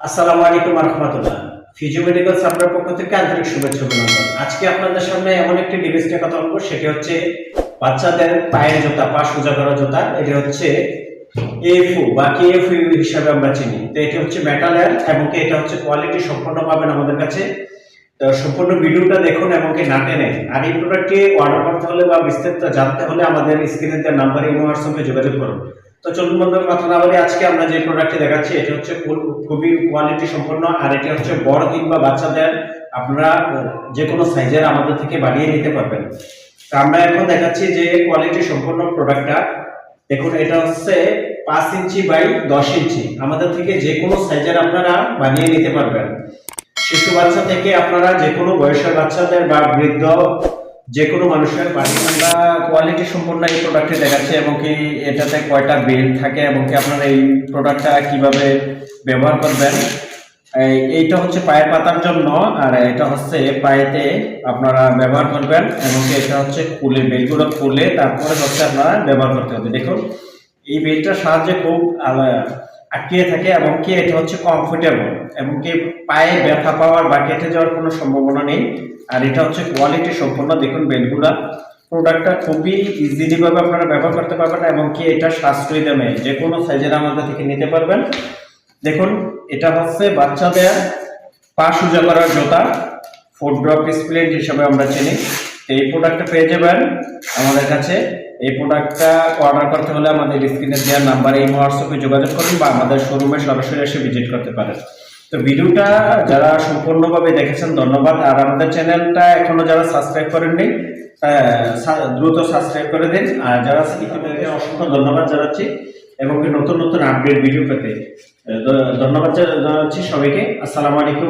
আসসালামু আলাইকুম রহমতুল্লাহ physio medical সাপ্লাইয়ের পক্ষ থেকে আন্তরিক শুভেচ্ছা অভিনন্দন আজকে আপনাদের সামনে এমন একটি ডিভাইস নিয়ে কথা বলব, সেটি হচ্ছে বাচ্চাদের পায়ের জুতা, পা সোজা করা জুতা। এটি হচ্ছে এফু বা কেএফু হিসাবে আমরা চিনি। তো এটি হচ্ছে মেটালের এবং এটা হচ্ছে কোয়ালিটি সম্পন্ন পাবেন আমাদের কাছে। সম্পূর্ণ ভিডিওটা দেখুন এবং কি না টেনে। আর এই প্রোডাক্টটি অর্ডার করতে হলে বা বিস্তারিত জানতে হলে আমাদের স্ক্রিনে দেওয়া নাম্বারে ইমো হোয়াটসঅ্যাপে যোগাযোগ করুন। তো চলুন বন্ধুরা, কথা না বলে আজকে আমরা যে প্রোডাক্টটি দেখাচ্ছি, এটা হচ্ছে খুব- খুবই কোয়ালিটি সম্পন্ন, আর এটা হচ্ছে বড় কিংবা বাচ্চাদের আপনারা যে কোনো সাইজের আমাদের থেকে বানিয়ে নিতে পারবেন। তো আমরা এখন দেখাচ্ছি যে কোয়ালিটি সম্পন্ন প্রোডাক্টটা দেখুন, এটা হচ্ছে পাঁচ ইঞ্চি বাই দশ ইঞ্চি। আমাদের থেকে যে কোনো সাইজের আপনারা বানিয়ে নিতে পারবেন। শিশু বাচ্চা থেকে আপনারা যে কোনো বয়সের বাচ্চাদের বা বৃদ্ধ যে কোনো মানুষের বাড়ি কোয়ালিটি সম্পন্ন এই প্রোডাক্টটি দেখাচ্ছি এবং কি এটাতে কয়টা বেল্ট থাকে এবং কি আপনারা এই প্রোডাক্টটা কীভাবে ব্যবহার করবেন। এই- এইটা হচ্ছে পায়ের পাতার জন্য আর এটা হচ্ছে পায়েতে আপনারা ব্যবহার করবেন এবং কি এটা হচ্ছে খুলে বেলগুলো খুলে তারপরে হচ্ছে আপনারা ব্যবহার করতে হবে। দেখুন, এই বেলটার সাহায্যে খুব আলা- আটকিয়ে থাকে এবং কি এটা হচ্ছে কমফোর্টেবল এবং কি পায়ে ব্যথা পাওয়ার বা কেটে যাওয়ার কোনো সম্ভাবনা নেই। আর এটা হচ্ছে কোয়ালিটি সম্পন্ন। দেখুন, বেলগুলা প্রোডাক্টটা খুবই ইজিলি ভাবে আপনারা ব্যবহার করতে পারবেন এবং কি এটা সাশ্রয়ী দামে যে কোনো সাইজের আমাদের থেকে নিতে পারবেন। দেখুন, এটা হচ্ছে বাচ্চাদের পা সোজা করার জুতা। ফুড ড্রপ স্প্লেট হিসাবে আমরা চিনি। এই প্রোডাক্টটা পেয়ে যাবেন আমাদের কাছে এই প্রোডাক্টটা অর্ডার করতে হলে আমাদের স্ক্রিনে দেওয়ার নাম্বারে এই হোয়াটসঅ্যাপে যোগাযোগ করুন বা আমাদের শোরুমে সরাসরি এসে ভিজিট করতে পারেন। তো ভিডিওটা যারা সম্পূর্ণভাবে দেখেছেন, ধন্যবাদ। আর আমাদের চ্যানেলটা এখনও যারা সাবস্ক্রাইব করেননি দ্রুত সাবস্ক্রাইব করে দিন। আর যারা অসংখ্য ধন্যবাদ জানাচ্ছি এবং নতুন নতুন আপডেট ভিডিও পেতে। ধন্যবাদ জানাচ্ছি সবাইকে। আসসালামু আলাইকুম